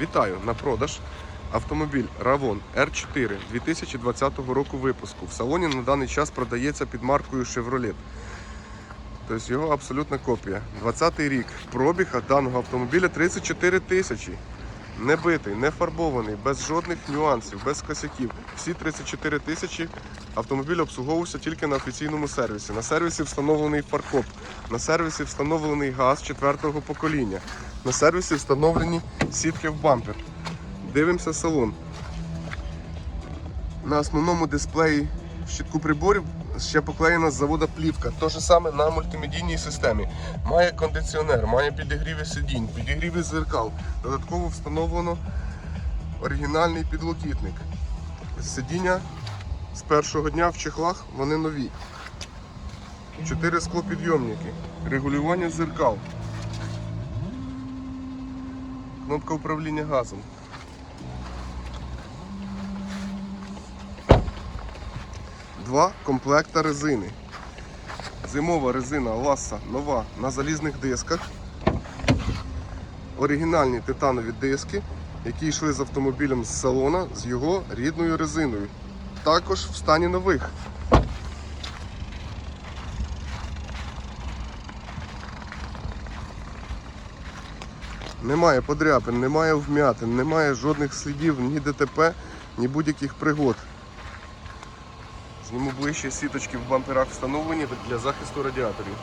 Вітаю на продаж автомобіль Ravon R4 2020 року випуску. В салоні на даний час продається під маркою Chevrolet. Тобто його абсолютна копія. 20-й рік. Пробіг даного автомобіля 34 тисячі. Не битий, не фарбований, без жодних нюансів, без косяків. Всі 34 тисячі автомобіль обслуговувався тільки на офіційному сервісі. На сервісі встановлений фаркоп, на сервісі встановлений газ четвертого покоління. На сервісі встановлені сітки в бампер. Дивимося салон. На основному дисплеї щитку приборів ще поклеєна з завода плівка. Те ж саме на мультимедійній системі. Має кондиціонер, має підігріви сидінь, підігріви зеркал. Додатково встановлено оригінальний підлокітник. Сидіння з першого дня в чехлах вони нові. Чотири склопідйомники, регулювання зеркал. Кнопка управління газом. Два комплекта резини. Зимова резина Ласса нова на залізних дисках. Оригінальні титанові диски, які йшли з автомобілем з салона з його рідною резиною. Також в стані нових. Немає подряпин, немає вмятин, немає жодних слідів ні ДТП, ні будь-яких пригод. Зніму ближче сіточки в бамперах встановлені для захисту радіаторів.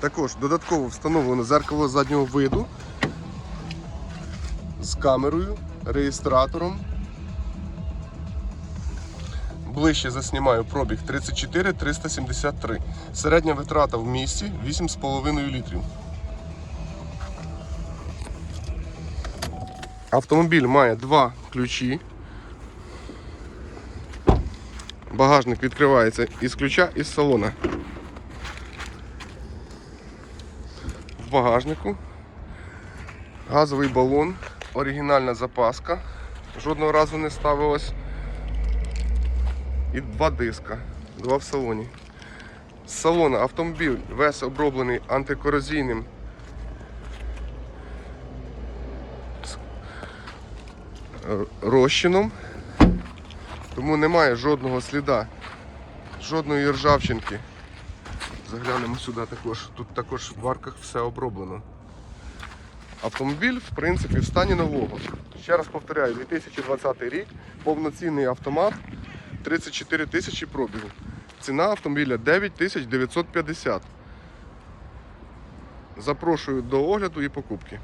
Також додатково встановлено зеркало заднього виду з камерою, реєстратором. Ближче заснімаю пробіг 34 373. Середня витрата в місті 8,5 літрів. Автомобіль має два ключі. Багажник відкривається із ключа із салона. В багажнику газовий балон, оригінальна запаска, жодного разу не ставилась. І два диска, два в салоні. З салона автомобіль весь оброблений антикорозійним розчином. Тому немає жодного сліда, жодної ржавчинки. Заглянемо сюди також. Тут також в варках все оброблено. Автомобіль, в принципі, в стані нового. Ще раз повторяю, 2020 рік, повноцінний автомат, 34 тисячі пробігу. Ціна автомобіля 9950. Запрошую до огляду і покупки.